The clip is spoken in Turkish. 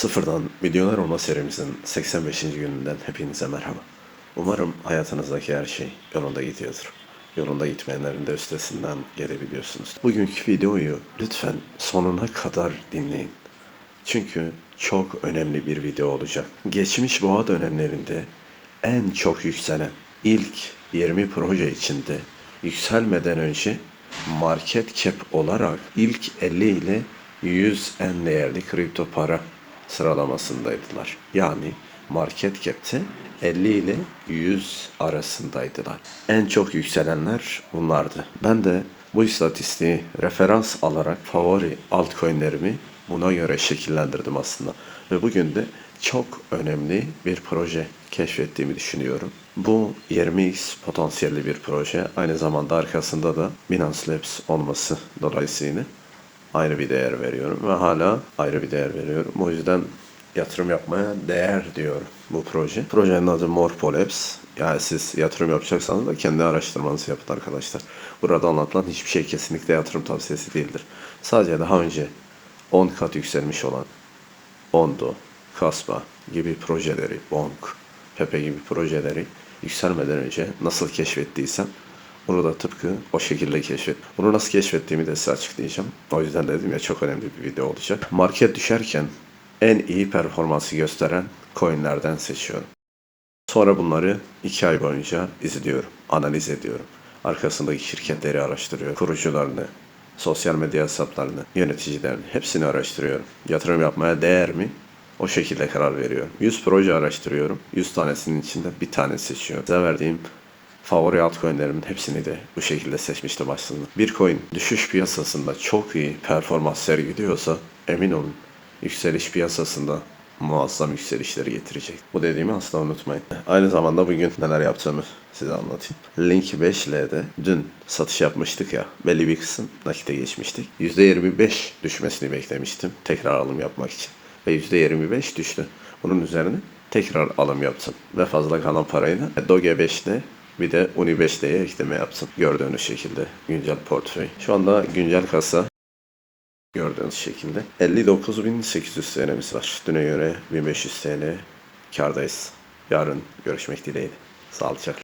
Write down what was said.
Sıfırdan Videolar Olma serimizin 85. gününden hepinize merhaba. Umarım hayatınızdaki her şey yolunda gidiyordur. Yolunda gitmeyenlerin de üstesinden gelebiliyorsunuz. Bugünkü videoyu lütfen sonuna kadar dinleyin. Çünkü çok önemli bir video olacak. Geçmiş boğa dönemlerinde en çok yükselen ilk 20 proje içinde yükselmeden önce market cap olarak ilk 50 ile 100 en değerli kripto para sıralamasındaydılar. Yani market cap'te 50 ile 100 arasındaydılar. En çok yükselenler bunlardı. Ben de bu istatistiği referans alarak favori altcoin'lerimi buna göre şekillendirdim aslında. Ve bugün de çok önemli bir proje keşfettiğimi düşünüyorum. Bu 20x potansiyelli bir proje. Aynı zamanda arkasında da Binance Labs olması dolayısıyla ayrı bir değer veriyorum ve hala ayrı bir değer veriyorum. O yüzden yatırım yapmaya değer diyorum bu proje. Projenin adı Morpho Labs. Yani siz yatırım yapacaksanız da kendi araştırmanızı yapın arkadaşlar. Burada anlatılan hiçbir şey kesinlikle yatırım tavsiyesi değildir. Sadece daha önce 10 kat yükselmiş olan Ondo, Kaspa gibi projeleri, Bonk, Pepe gibi projeleri yükselmeden önce nasıl keşfettiysem bunu da tıpkı o şekilde keşfet. Bunu nasıl keşfettiğimi de size açıklayacağım. O yüzden dedim ya çok önemli bir video olacak. Market düşerken en iyi performansı gösteren coinlerden seçiyorum. Sonra bunları iki ay boyunca izliyorum, analiz ediyorum. Arkasındaki şirketleri araştırıyorum, kurucularını, sosyal medya hesaplarını, yöneticilerini hepsini araştırıyorum. Yatırım yapmaya değer mi? O şekilde karar veriyorum. 100 proje araştırıyorum. 100 tanesinin içinde bir tane seçiyorum. Size verdiğim favori altcoin'lerimin hepsini de bu şekilde seçmiştim aslında. Bir coin düşüş piyasasında çok iyi performans sergiliyorsa emin olun yükseliş piyasasında muazzam yükselişleri getirecek. Bu dediğimi asla unutmayın. Aynı zamanda bugün neler yaptığımı size anlatayım. Link 5L'de dün satış yapmıştık ya. Belli bir kısım nakite geçmiştik. %25 düşmesini beklemiştim tekrar alım yapmak için. Ve %25 düştü. Bunun üzerine tekrar alım yaptım. Ve fazla kalan parayla Doge 5'te bir de Uni 5D'ye ekleme yaptım. Gördüğünüz şekilde güncel portföy. Şu anda güncel kasa gördüğünüz şekilde 59.800 TL'miz var. Düne göre 1500 TL kardayız. Yarın görüşmek dileğiyle. Sağlıcakla.